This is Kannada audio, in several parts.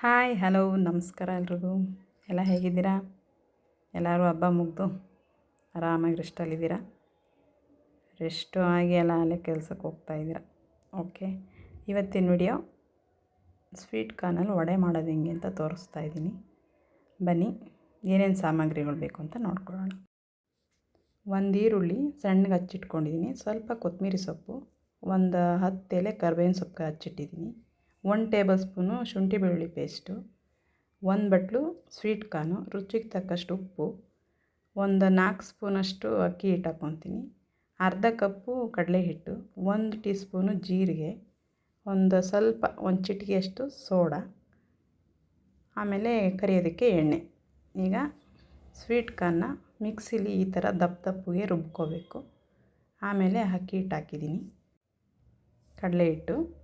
ಹಾಯ್, ಹಲೋ, ನಮಸ್ಕಾರ ಎಲ್ರಿಗೂ. ಎಲ್ಲ ಹೇಗಿದ್ದೀರಾ? ಎಲ್ಲರೂ ಹಬ್ಬ ಮುಗಿದು ಆರಾಮಾಗಿ ರೆಸ್ಟಲ್ಲಿದ್ದೀರಾ ರೆಸ್ಟು ಆಗಿ ಎಲ್ಲ ಅಲ್ಲೇ ಕೆಲ್ಸಕ್ಕೆ ಹೋಗ್ತಾಯಿದ್ದೀರಾ ಓಕೆ ಇವತ್ತಿನ ವಿಡಿಯೋ ಸ್ವೀಟ್ ಕಾರ್ನಲ್ಲಿ ವಡೆ ಮಾಡೋದು ಹೆಂಗೆ ಅಂತ ತೋರಿಸ್ತಾ ಇದ್ದೀನಿ. ಬನ್ನಿ, ಏನೇನು ಸಾಮಗ್ರಿಗಳು ಬೇಕು ಅಂತ ನೋಡ್ಕೊಳ್ಳೋಣ. ಒಂದು ಈರುಳ್ಳಿ ಸಣ್ಣಗೆ ಹಚ್ಚಿಟ್ಕೊಂಡಿದ್ದೀನಿ. ಸ್ವಲ್ಪ ಕೊತ್ತಂಬರಿ ಸೊಪ್ಪು, ಒಂದು ಹತ್ತು ಎಲೆ ಕರ್ಬೇವಿನ ಸೊಪ್ಪು ಹಚ್ಚಿಟ್ಟಿದ್ದೀನಿ. ಒಂದು ಟೇಬಲ್ ಸ್ಪೂನು ಶುಂಠಿ ಬೆಳ್ಳುಳ್ಳಿ ಪೇಸ್ಟು, ಒಂದು ಬಟ್ಲು ಸ್ವೀಟ್ ಕಾರ್ನು, ರುಚಿಗೆ ತಕ್ಕಷ್ಟು ಉಪ್ಪು, ಒಂದು ನಾಲ್ಕು ಸ್ಪೂನಷ್ಟು ಅಕ್ಕಿ ಹಿಟ್ಟು ಹಾಕ್ಕೊತೀನಿ, ಅರ್ಧ ಕಪ್ಪು ಕಡಲೆ ಹಿಟ್ಟು, ಒಂದು ಟೀ ಸ್ಪೂನು ಜೀರಿಗೆ, ಒಂದು ಸ್ವಲ್ಪ ಒಂದು ಚಿಟಿಕೆಯಷ್ಟು ಸೋಡಾ, ಆಮೇಲೆ ಕರಿಯೋದಕ್ಕೆ ಎಣ್ಣೆ. ಈಗ ಸ್ವೀಟ್ ಕಾರ್ನ ಮಿಕ್ಸಿಲಿ ಈ ಥರ ದಪ್ಪ ದಪ್ಪಗೆ ರುಬ್ಕೋಬೇಕು. ಆಮೇಲೆ ಅಕ್ಕಿ ಹಿಟ್ಟು ಹಾಕಿದ್ದೀನಿ. ಕಡಲೆ ಹಿಟ್ಟು.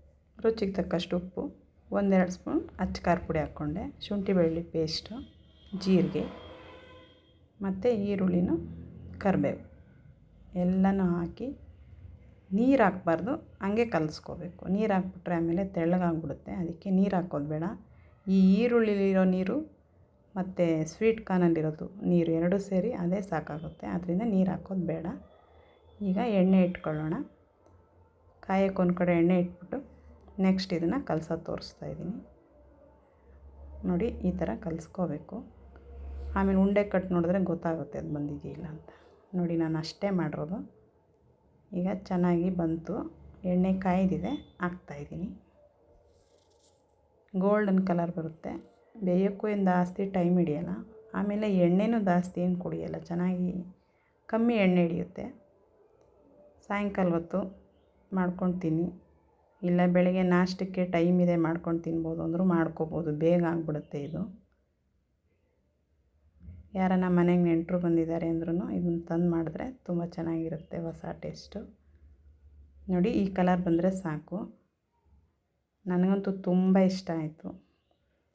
ರುಚಿಗೆ ತಕ್ಕಷ್ಟು ಉಪ್ಪು, ಒಂದೆರಡು ಸ್ಪೂನ್ ಅಚ್ಚ ಖಾರ ಪುಡಿ ಹಾಕ್ಕೊಂಡೆ, ಶುಂಠಿ ಬೆಳ್ಳುಳ್ಳಿ ಪೇಸ್ಟು ಜೀರಿಗೆ ಮತ್ತು ಈರುಳ್ಳಿನೂ ಕರಿಬೇವು. ಎಲ್ಲನೂ ಹಾಕಿ ನೀರು ಹಾಕ್ಬಾರ್ದು, ಹಂಗೆ ಕಲಸ್ಕೋಬೇಕು. ನೀರು ಹಾಕ್ಬಿಟ್ರೆ ಆಮೇಲೆ ತೆಳ್ಳಗಾಗ್ಬಿಡುತ್ತೆ. ಅದಕ್ಕೆ ನೀರು ಹಾಕೋದು ಬೇಡ. ಈ ಈರುಳ್ಳಿಲಿರೋ ನೀರು ಮತ್ತು ಸ್ವೀಟ್ ಕಾರ್ನಲ್ಲಿರೋದು ನೀರು ಎರಡೂ ಸೇರಿ ಅದೇ ಸಾಕಾಗುತ್ತೆ. ಅದರಿಂದ ನೀರು ಹಾಕೋದು ಬೇಡ. ಈಗ ಎಣ್ಣೆ ಇಟ್ಕೊಳ್ಳೋಣ. ಕಾಯಕ್ಕೆ ಒಂದು ಕಡೆ ಎಣ್ಣೆ ಇಟ್ಬಿಟ್ಟು ನೆಕ್ಸ್ಟ್ ಇದನ್ನು ಕಲಸೋದು ತೋರಿಸ್ತಾ ಇದ್ದೀನಿ ನೋಡಿ, ಈ ಥರ ಕಲಿಸ್ಕೋಬೇಕು. ಆಮೇಲೆ ಉಂಡೆ ಕಟ್ ನೋಡಿದ್ರೆ ಗೊತ್ತಾಗುತ್ತೆ ಅದು ಬಂದಿದೆಯಿಲ್ಲ ಅಂತ. ನೋಡಿ, ನಾನು ಅಷ್ಟೇ ಮಾಡಿರೋದು. ಈಗ ಚೆನ್ನಾಗಿ ಬಂತು. ಎಣ್ಣೆ ಕಾಯ್ದಿದೆ ಹಾಕ್ತಾಯಿದ್ದೀನಿ ಗೋಲ್ಡನ್ ಕಲರ್ ಬರುತ್ತೆ. ಬೇಯೋಕ್ಕೂ ಏನು ಜಾಸ್ತಿ ಟೈಮ್ ಹಿಡಿಯಲ್ಲ. ಆಮೇಲೆ ಎಣ್ಣೆನೂ ಜಾಸ್ತಿ ಏನು ಕುಡಿಯಲ್ಲ, ಚೆನ್ನಾಗಿ ಕಮ್ಮಿ ಎಣ್ಣೆ ಹಿಡಿಯುತ್ತೆ. ಸಾಯಂಕಾಲ ಹೊತ್ತು ಮಾಡ್ಕೊಳ್ತೀನಿ ಇಲ್ಲ, ಬೆಳಗ್ಗೆ ನಾಷ್ಟಕ್ಕೆ ಟೈಮ್ ಇದೆ ಮಾಡ್ಕೊಂಡು ತಿನ್ಬೋದು ಅಂದರೂ ಮಾಡ್ಕೋಬೋದು. ಬೇಗ ಆಗಿಬಿಡುತ್ತೆ ಇದು. ಯಾರನ್ನ ಮನೆಗೆ ನೆಂಟರು ಬಂದಿದ್ದಾರೆ ಅಂದ್ರೂ ಇದನ್ನು ತಂದು ಮಾಡಿದ್ರೆ ತುಂಬ ಚೆನ್ನಾಗಿರುತ್ತೆ ಹೊಸ ಟೇಸ್ಟು ನೋಡಿ, ಈ ಕಲರ್ ಬಂದರೆ ಸಾಕು. ನನಗಂತೂ ತುಂಬ ಇಷ್ಟ ಆಯಿತು.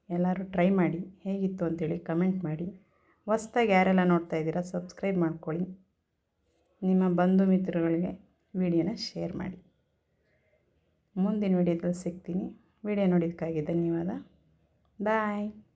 ಎಲ್ಲರೂ ಟ್ರೈ ಮಾಡಿ, ಹೇಗಿತ್ತು ಅಂತೇಳಿ ಕಮೆಂಟ್ ಮಾಡಿ. ಹೊಸ್ದಾಗಿ ಯಾರೆಲ್ಲ ನೋಡ್ತಾ ಇದ್ದೀರಾ ಸಬ್ಸ್ಕ್ರೈಬ್ ಮಾಡ್ಕೊಳ್ಳಿ. ನಿಮ್ಮ ಬಂಧು ಮಿತ್ರಗಳಿಗೆ ವಿಡಿಯೋನ ಶೇರ್ ಮಾಡಿ. ಮುಂದಿನ ವಿಡಿಯೋದಲ್ಲಿ ಸಿಗ್ತೀನಿ. ವಿಡಿಯೋ ನೋಡಿದ್ದಕ್ಕಾಗಿ ಧನ್ಯವಾದ. ಬಾಯ್.